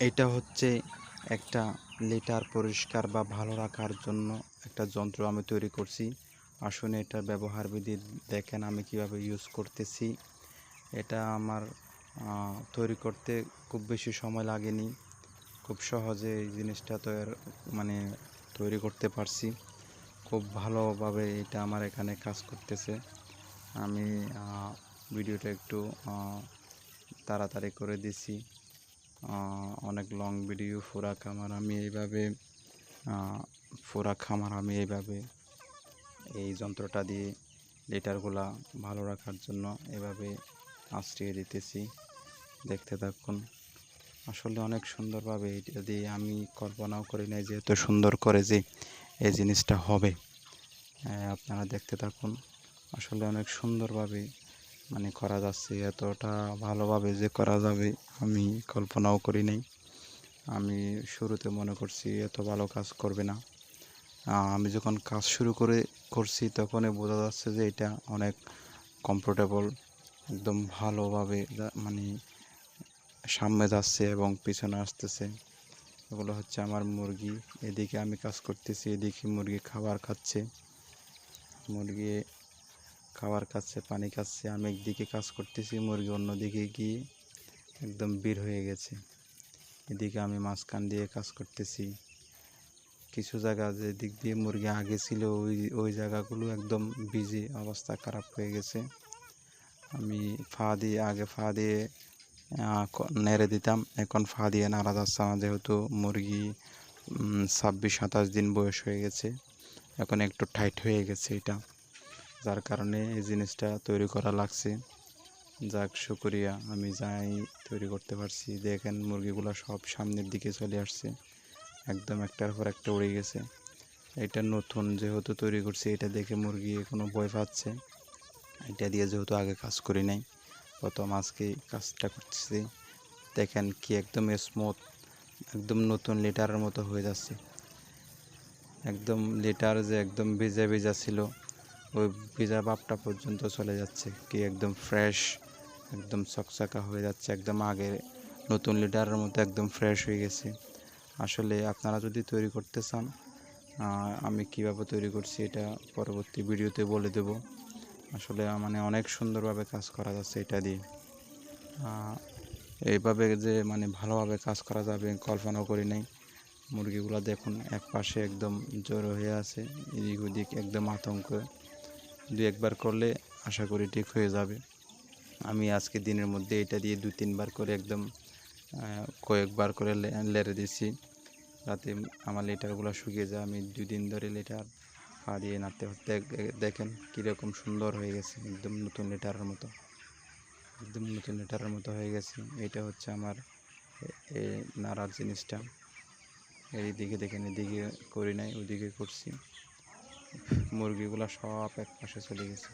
এটা হচ্ছে একটা লেটার পরিষ্কার বা ভালো রাখার জন্য একটা যন্ত্র আমি তৈরি করছি। আসুন এটার ব্যবহার বিধি দেখেন আমি কীভাবে ইউজ করতেছি। এটা আমার তৈরি করতে খুব বেশি সময় লাগেনি। খুব সহজে এই জিনিসটা তৈরি মানে তৈরি করতে পারছি। খুব ভালোভাবে এটা আমার এখানে কাজ করতেছে। আমি ভিডিওটা একটু তাড়াতাড়ি করে দিছি। অনেক লং ভিডিও ফোরা খামার, আমি এইভাবে ফোরা খামার, আমি এইভাবে এই যন্ত্রটা দিয়ে লিটারগুলা ভালো রাখার জন্য এভাবে আশ্রিয়ে দিতেছি। দেখতে থাকুন। আসলে অনেক সুন্দরভাবে এটা দিয়ে আমি কল্পনাও করি নাই যে এত সুন্দর করে যে এই জিনিসটা হবে। আপনারা দেখতে থাকুন। আসলে অনেক সুন্দরভাবে মানে করা যাচ্ছে, এতটা ভালোভাবে যে করা যাবে আমি কল্পনাও করি নাই। আমি শুরুতে মনে করছি এত ভালো কাজ করবে না। আমি যখন কাজ শুরু করে করছি তখনই বোঝা যাচ্ছে যে এটা অনেক কমফোর্টেবল একদম ভালোভাবে মানে সামনে যাচ্ছে এবং পিছনে আসতেছে। এগুলো হচ্ছে আমার মুরগি, এদিকে আমি কাজ করতেছি, এদিকে মুরগি খাবার খাচ্ছে। মুরগি খাবার খাচ্ছে, পানি খাচ্ছে, আমি একদিকে কাজ করতেছি, মুরগি অন্যদিকে গিয়ে একদম বের হয়ে গেছে। এদিকে আমি মাঝখান দিয়ে কাজ করতেছি। কিছু জায়গা যে দিক দিয়ে মুরগি আগে ছিল, ওই ওই জায়গাগুলো একদম বিজি অবস্থা খারাপ হয়ে গেছে। আমি ফা দিয়ে, আগে ফা দিয়ে নেড়ে দিতাম, এখন ফা দিয়ে নাড়া যাচ্ছে না, যেহেতু মুরগি ছাব্বিশ সাতাশ দিন বয়স হয়ে গেছে। এখন একটু টাইট হয়ে গেছে এটা। যার কারণে এই জিনিসটা তৈরি করা লাগছে। যাক, শুকরিয়া। আমি যাই তৈরি করতে পারছি। দেখেন, মুরগিগুলো সব সামনের দিকে চলে আসছে। একদম একটার পর একটা উড়ে গেছে। এটা নতুন যেহেতু তৈরি করছি, এটা দেখে মুরগি এখনও ভয় পাচ্ছে। এটা দিয়ে যেহেতু আগে কাজ করি নাই, প্রথম আজকে কাজটা করতেছি। দেখেন কি একদম স্মুথ একদম নতুন লিটারের মতো হয়ে যাচ্ছে। একদম লিটার যে একদম ভিজা ভিজা ছিল। ওই ভিজা ভাবটা পর্যন্ত চলে যাচ্ছে, কি একদম ফ্রেশ একদম চকচকা হয়ে যাচ্ছে, একদম আগে নতুন লিডারের মতো একদম ফ্রেশ হয়ে গেছে। আসলে আপনারা যদি তৈরি করতে চান আমি কীভাবে তৈরি করছি এটা পরবর্তী ভিডিওতে বলে দেব। আসলে মানে অনেক সুন্দরভাবে কাজ করা যাচ্ছে এটা দিয়ে। এইভাবে যে মানে ভালোভাবে কাজ করা যাবে কল্পনাও করি নাই। মুরগিগুলো দেখুন এক পাশে একদম জড়ো হয়ে আছে, এদিক ওদিক একদম আতঙ্ক। দু একবার করলে আশা করি ঠিক হয়ে যাবে। আমি আজকে দিনের মধ্যে এটা দিয়ে দু তিনবার করে একদম কয়েকবার করে লেড়ে দিছি যাতে আমার লিটারগুলো শুকিয়ে যায়। আমি দুদিন ধরে লিটার পা দিয়ে নাড়তে দেখেন কীরকম সুন্দর হয়ে গেছে। একদম নতুন লেটারের মতো। একদম নতুন লেটারের মতো হয়ে গেছে। এটা হচ্ছে আমার এই নাড়ার জিনিসটা। এইদিকে দেখেন, এদিকে করি নাই, ওদিকে করছি। মুরগিগুলো সব এক পাশে চলে গেছে।